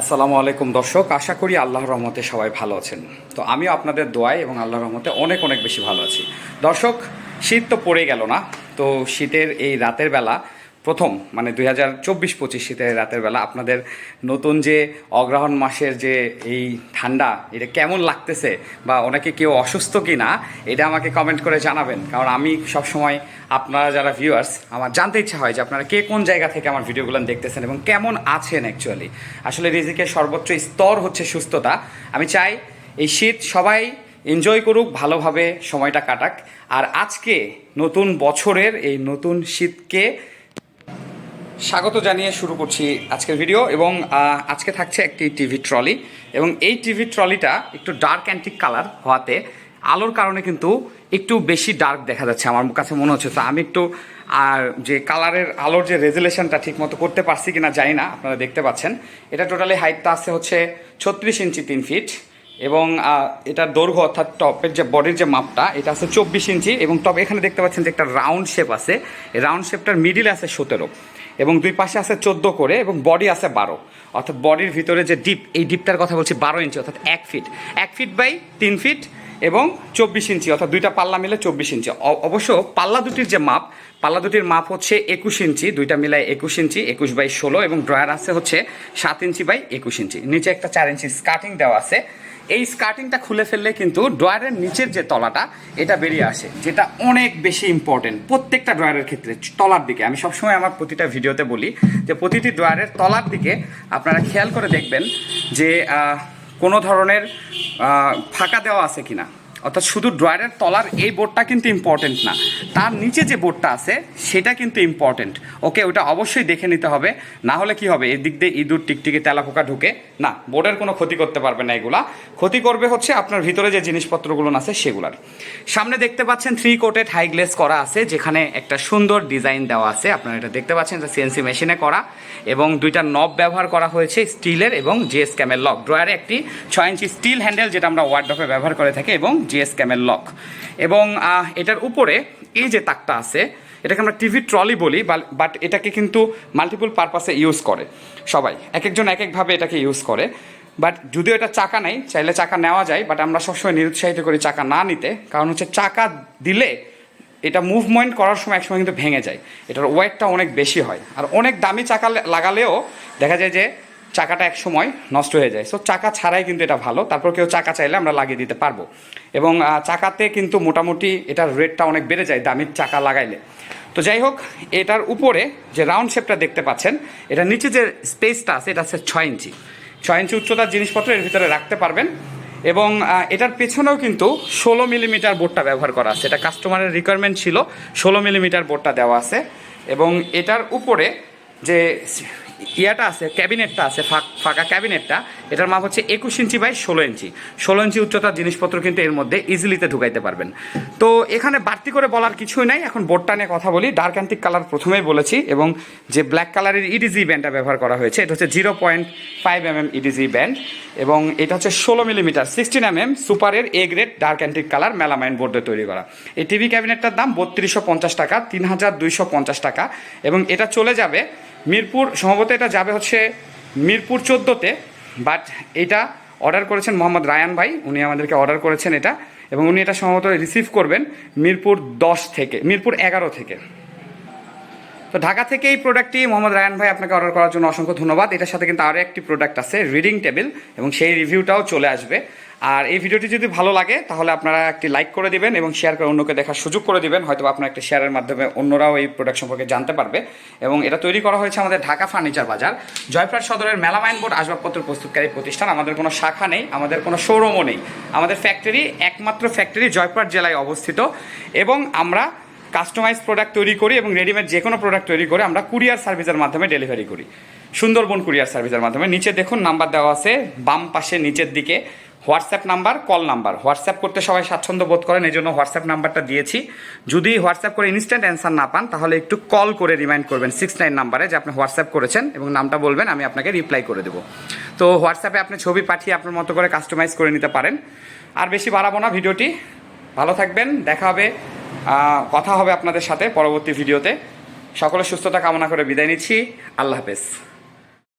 আসসালামু আলাইকুম দর্শক, আশা করি আল্লাহর রহমতে সবাই ভালো আছেন। তো আমিও আপনাদের দোয়ায় এবং আল্লাহর রহমতে অনেক অনেক বেশি ভালো আছি। দর্শক, শীত তো পড়ে গেল না। তো শীতের এই রাতের বেলা প্রথম মানে দুই হাজার চব্বিশ পঁচিশ শীতের রাতের বেলা আপনাদের নতুন যে অগ্রহণ মাসের যে এই ঠান্ডা, এটা কেমন লাগতেছে বা অনেকে কেউ অসুস্থ কি না এটা আমাকে কমেন্ট করে জানাবেন। কারণ আমি সবসময়, আপনারা যারা ভিউয়ার্স আমার জানতে ইচ্ছা হয় যে আপনারা কে কোন জায়গা থেকে আমার ভিডিওগুলো দেখতেছেন এবং কেমন আছেন অ্যাকচুয়ালি আসলে রিজিকের সর্বোচ্চ স্তর হচ্ছে সুস্থতা। আমি চাই এই শীত সবাই এনজয় করুক, ভালোভাবে সময়টা কাটাক। আর আজকে নতুন বছরের এই নতুন শীতকে স্বাগত জানিয়ে শুরু করছি আজকের ভিডিও এবং আজকে থাকছে একটি টিভি ট্রলি এবং এই টিভি ট্রলিটা একটু ডার্ক অ্যান্টিক কালার হওয়াতে আলোর কারণে কিন্তু একটু বেশি ডার্ক দেখা যাচ্ছে আমার কাছে মনে হচ্ছে। তো আমি একটু, আর যে কালারের আলোর যে রেজুলেশনটা ঠিক মতো করতে পারছি কিনা জানি না, আপনারা দেখতে পাচ্ছেন। এটা টোটালি হাইটটা আছে হচ্ছে ছত্রিশ ইঞ্চি তিন ফিট এবং এটার দৈর্ঘ্য অর্থাৎ টপের যে বডির যে মাপটা, এটা আছে চব্বিশ ইঞ্চি এবং টপ এখানে দেখতে পাচ্ছেন যে একটা রাউন্ড শেপ আছে। রাউন্ড শেপটার মিডিলে আছে সতেরো। এবং দুই পাশে আছে চোদ্দ করে এবং বডি আছে বারো। অর্থাৎ বডির ভিতরে যে ডিপ এই ডিপটার কথা বলছি, বারো ইঞ্চি অর্থাৎ এক ফিট এক ফিট বাই তিন ফিট এবং চব্বিশ ইঞ্চি অর্থাৎ দুইটা পাল্লা মিলে চব্বিশ ইঞ্চি অবশ্য পাল্লা দুটির যে মাপ, পাল্লা দুটির মাপ হচ্ছে একুশ ইঞ্চি দুইটা মিলায় একুশ ইঞ্চি একুশ বাই ষোলো এবং ড্রয়ার আছে হচ্ছে সাত ইঞ্চি বাই একুশ ইঞ্চি নিচে একটা চার ইঞ্চি স্কার্টিং দেওয়া আছে। এই স্কার্টিংটা খুলে ফেললে কিন্তু ড্রয়ারের নিচের যে তলাটা, এটা বেরিয়ে আসে, যেটা অনেক বেশি ইম্পর্টেন্ট প্রত্যেকটা ড্রয়ারের ক্ষেত্রে, তলার দিকে। আমি সবসময় আমার প্রতিটা ভিডিওতে বলি যে প্রতিটি ড্রয়ারের তলার দিকে আপনারা খেয়াল করে দেখবেন যে কোনো ধরনের ফাঁকা দেওয়া আছে কিনা। অর্থাৎ শুধু ড্রয়ারের তলার এই বোর্ডটা কিন্তু ইম্পর্টেন্ট না। তার নিচে যে বোর্ডটা আছে, সেটা কিন্তু ইম্পর্টেন্ট ওকে, ওটা অবশ্যই দেখে নিতে হবে। না হলে কি হবে? এদিক দিয়ে ইঁদুর টিকটিকি তেলাপোকা ঢুকে, না, বোর্ডের কোনো ক্ষতি করতে পারবে না এগুলা। ক্ষতি করবে হচ্ছে আপনার ভিতরে যে জিনিসপত্রগুলো আছে, সেগুলার। সামনে দেখতে পাচ্ছেন থ্রি কোটেড হাই গ্লেস করা আছে, যেখানে একটা সুন্দর ডিজাইন দেওয়া আছে। আপনারা এটা দেখতে পাচ্ছেন, এটা সিএনসি মেশিনে করা। এবং দুইটা নব ব্যবহার করা হয়েছে স্টিলের এবং জিএস ক্যামের লক ড্রয়ারে একটি ছয় ইঞ্চি স্টিল হ্যান্ডেল যেটা আমরা ওয়ার্ড্রপে ব্যবহার করে থাকি, এবং জিএস ক্যামের লক এবং এটার উপরে এই যে তাকটা আছে, এটাকে আমরা টিভি ট্রলি বলি বাট এটাকে কিন্তু মাল্টিপল পারপাসে ইউজ করে সবাই। এক একজন এক একভাবে এটাকে ইউজ করে। বাট যদিও এটা চাকা নাই, চাইলে চাকা নেওয়া যায় বাট আমরা সবসময় নিরুৎসাহিত করি চাকা না নিতে। কারণ হচ্ছে চাকা দিলে এটা মুভমেন্ট করার সময় একসময় কিন্তু ভেঙে যায়। এটার ওয়েটটা অনেক বেশি হয়। আর অনেক দামি চাকা লাগালেও দেখা যায় যে চাকাটা এক সময় নষ্ট হয়ে যায়। সো চাকা ছাড়াই কিন্তু এটা ভালো। তারপর কেউ চাকা চাইলে আমরা লাগিয়ে দিতে পারব। এবং চাকাতে কিন্তু মোটামুটি এটার রেটটা অনেক বেড়ে যায় দামির চাকা লাগাইলে। তো যাই হোক, এটার উপরে যে রাউন্ড শেপটা দেখতে পাচ্ছেন এটা নিচে যে স্পেসটা আছে, এটা হচ্ছে ছয় ইঞ্চি। ছয় ইঞ্চি উচ্চতার জিনিসপত্র এর ভিতরে রাখতে পারবেন। এবং এটার পেছনেও কিন্তু ষোলো মিলিমিটার বোর্ডটা ব্যবহার করা আছে। এটা কাস্টমারের রিকোয়ারমেন্ট ছিল। ষোলো মিলিমিটার বোর্ডটা দেওয়া আছে। এবং এটার উপরে যে ইয়াটা আছে, ক্যাবিনেটটা আছে, ফাঁক- ক্যাবিনেটটা। এটার মাপ হচ্ছে একুশ ইঞ্চি বাই ষোলো ইঞ্চি। ষোলো ইঞ্চি উচ্চতার জিনিসপত্র কিন্তু এর মধ্যে ইজিলিতে ঢুকাইতে পারবেন। তো এখানে বাড়তি করে বলার কিছুই নাই, এখন বোর্ডটা নিয়ে কথা বলি। ডার্ক অ্যান্টিক কালার প্রথমেই বলেছি, এবং যে ব্ল্যাক কালারের ইডিজি ব্যান্ডটা ব্যবহার করা হয়েছে, এটা হচ্ছে zero point five m m EDG band এবং এটা হচ্ছে ষোলো মিলিমিটার সিক্সটিন এম এম সুপারের A grade dark antique colour melamine বোর্ডে তৈরি করা। এই টিভি ক্যাবিনেটটার দাম বত্রিশশো পঞ্চাশ টাকা, তিন হাজার দুইশো পঞ্চাশ টাকা, এবং এটা চলে যাবে মিরপুর সম্ভবত এটা যাবে হচ্ছে মিরপুর চোদ্দোতে বাট এটা অর্ডার করেছেন মোহাম্মদ রায়ান ভাই। উনি আমাদেরকে অর্ডার করেছেন এটা, এবং উনি এটা সম্ভবত রিসিভ করবেন মিরপুর দশ থেকে, মিরপুর এগারো থেকে। তো ঢাকা থেকে এই প্রোডাক্টটি মোহাম্মদ রায়ান ভাই আপনাকে অর্ডার করার জন্য অসংখ্য ধন্যবাদ। এটার সাথে কিন্তু আরও একটি প্রোডাক্ট আছে রিডিং টেবিল এবং সেই রিভিউটাও চলে আসবে। আর এই ভিডিওটি যদি ভালো লাগে, তাহলে আপনারা একটি লাইক করে দিবেন এবং শেয়ার করে অন্যকে দেখার সুযোগ করে দিবেন। হয়তো আপনার একটি শেয়ারের মাধ্যমে অন্যরাও এই প্রোডাক্ট সম্পর্কে জানতে পারবে। এবং এটা তৈরি করা হয়েছে আমাদের ঢাকা ফার্নিচার বাজার। জয়প্রাট সদরের মেলামাইন বোর্ড আসবাবপত্র প্রস্তুতকারী প্রতিষ্ঠান। আমাদের কোনো শাখা নেই, আমাদের কোনো শোরুমও নেই। আমাদের ফ্যাক্টরি একমাত্র ফ্যাক্টরি জয়প্রাট জেলায় অবস্থিত। এবং আমরা কাস্টমাইজ প্রোডাক্ট তৈরি করি এবং রেডিমেড যে কোনো প্রোডাক্ট তৈরি করে আমরা কুরিয়ার সার্ভিসের মাধ্যমে ডেলিভারি করি। সুন্দরবন কুরিয়ার সার্ভিসের মাধ্যমে। নিচে দেখুন নাম্বার দেওয়া আছে, বাম পাশে নিচের দিকে। WhatsApp number, call number. WhatsApp করতে সবাই স্বাচ্ছন্দ্য বোধ করেন এই জন্য হোয়াটসঅ্যাপ নাম্বারটা দিয়েছি। যদি হোয়াটসঅ্যাপ করে ইনস্ট্যান্ট অ্যান্সার না পান, তাহলে একটু কল করে রিমাইন্ড করবেন সিক্স নাইন নাম্বারে যে আপনি হোয়াটসঅ্যাপ করেছেন এবং নামটা বলবেন, আমি আপনাকে রিপ্লাই করে দেবো। তো হোয়াটসঅ্যাপে আপনি ছবি পাঠিয়ে আপনার মতো করে কাস্টমাইজ করে নিতে পারেন। আর বেশি বাড়াবো না ভিডিওটি। ভালো থাকবেন, দেখা হবে কথা হবে আপনাদের সাথে পরবর্তী ভিডিওতে। সকলের সুস্থতা কামনা করে বিদায় নিচ্ছি। আল্লাহ হাফেজ।